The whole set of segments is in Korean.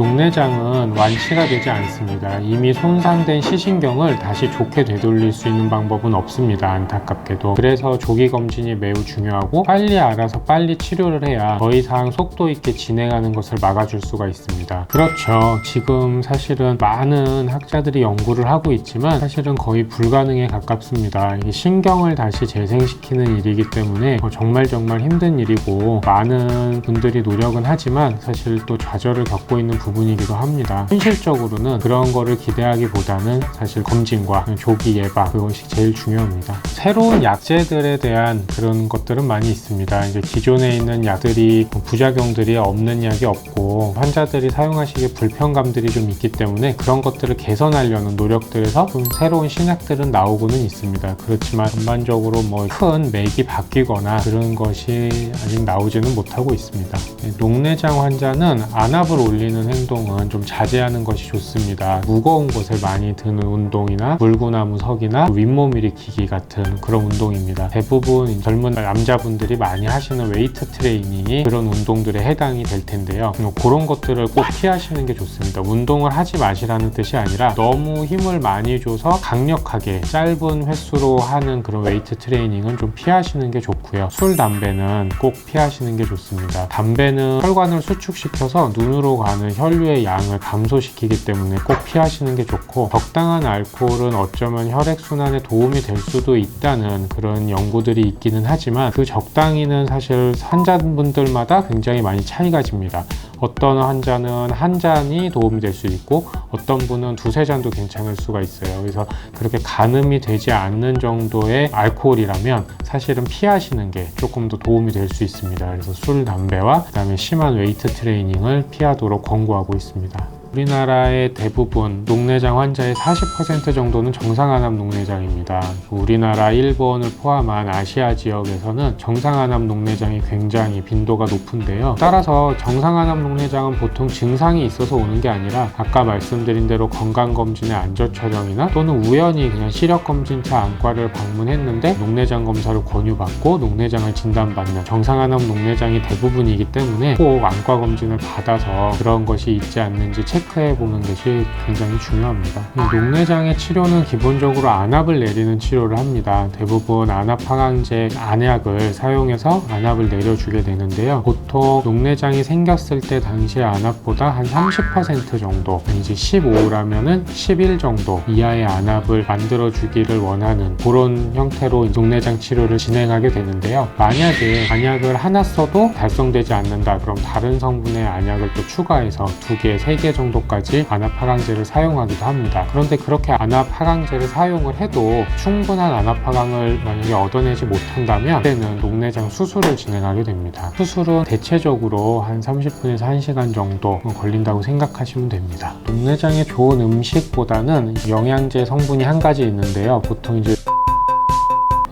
녹내장은 완치가 되지 않습니다. 이미 손상된 시신경을 다시 좋게 되돌릴 수 있는 방법은 없습니다. 안타깝게도. 그래서 조기 검진이 매우 중요하고 빨리 알아서 빨리 치료를 해야 더 이상 속도 있게 진행하는 것을 막아줄 수가 있습니다. 그렇죠. 지금 사실은 많은 학자들이 연구를 하고 있지만 사실은 거의 불가능에 가깝습니다. 신경을 다시 재생시키는 일이기 때문에 어, 정말 정말 힘든 일이고 많은 분들이 노력은 하지만 사실 또 좌절을 겪고 있는 부분이기도 합니다. 현실적으로는 그런 거를 기대하기보다는 사실 검진과 조기 예방 그것이 제일 중요합니다. 새로운 약제들에 대한 그런 것들은 많이 있습니다. 이제 기존에 있는 약들이 부작용들이 없는 약이 없고 환자들이 사용하시기에 불편감들이 좀 있기 때문에 그런 것들을 개선하려는 노력들에서 좀 새로운 신약들은 나오고는 있습니다. 그렇지만 전반적으로 뭐 큰 맥이 바뀌거나 그런 것이 아직 나오지는 못하고 있습니다. 네, 녹내장 환자는 안압을 올리는 행동은 좀 자제하는 것이 좋습니다. 무거운 곳을 많이 드는 운동이나 물구나무 서기나 윗몸 일으키기 같은 그런 운동입니다. 대부분 젊은 남자분들이 많이 하시는 웨이트 트레이닝이 그런 운동들에 해당이 될 텐데요. 음, 그런 것들을 꼭 피하시는 게 좋습니다. 운동을 하지 마시라는 뜻이 아니라 너무 힘을 많이 줘서 강력하게 짧은 횟수로 하는 그런 웨이트 트레이닝은 좀 피하시는 게 좋고요. 술, 담배는 꼭 피하시는 게 좋습니다. 담배는 혈관을 수축시켜서 눈으로 가는 혈류의 양을 감소시키기 때문에 꼭 피하시는 게 좋고 적당한 알코올은 어쩌면 혈액순환에 도움이 될 수도 있다는 그런 연구들이 있기는 하지만 그 적당히는 사실 환자분들마다 굉장히 많이 차이가 집니다. 어떤 환자는 한 잔이 도움이 될 수 있고 어떤 분은 두세 잔도 괜찮을 수가 있어요. 그래서 그렇게 가늠이 되지 않는 정도의 알코올이라면 사실은 피하시는 게 조금 더 도움이 될 수 있습니다. 그래서 술, 담배와 그다음에 심한 웨이트 트레이닝을 피하도록 권고하고 있습니다. 우리나라의 대부분 녹내장 환자의 40% 정도는 정상안압 녹내장입니다. 우리나라, 일본을 포함한 아시아 지역에서는 정상안압 녹내장이 굉장히 빈도가 높은데요. 따라서 정상안압 녹내장은 보통 증상이 있어서 오는 게 아니라 아까 말씀드린 대로 건강검진의 안저 촬영이나 또는 우연히 그냥 시력검진차 안과를 방문했는데 녹내장 검사를 권유받고 녹내장을 진단받는 정상안압 녹내장이 대부분이기 때문에 꼭 안과 검진을 받아서 그런 것이 있지 않는지 체크 해 보는 것이 굉장히 중요합니다. 이 녹내장의 치료는 기본적으로 안압을 내리는 치료를 합니다. 대부분 안압 항암제 안약을 사용해서 안압을 내려주게 되는데요. 보통 녹내장이 생겼을 때 당시의 안압보다 한 30% 정도, 이제 15라면은 11 정도 이하의 안압을 만들어 주기를 원하는 그런 형태로 녹내장 치료를 진행하게 되는데요. 만약에 안약을 하나 써도 달성되지 않는다. 그럼 다른 성분의 안약을 또 추가해서 두 개, 세 개 정도까지 안압 하강제를 사용하기도 합니다. 그런데 그렇게 안압 하강제를 사용을 해도 충분한 안압 하강을 만약에 얻어내지 못한다면 그때는 녹내장 수술을 진행하게 됩니다. 수술은 대체적으로 한 30분에서 1시간 정도 걸린다고 생각하시면 됩니다. 녹내장에 좋은 음식보다는 영양제 성분이 한 가지 있는데요. 보통 이제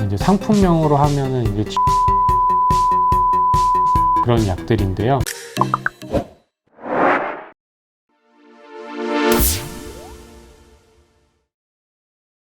이제 상품명으로 하면은 이제 그런 약들인데요.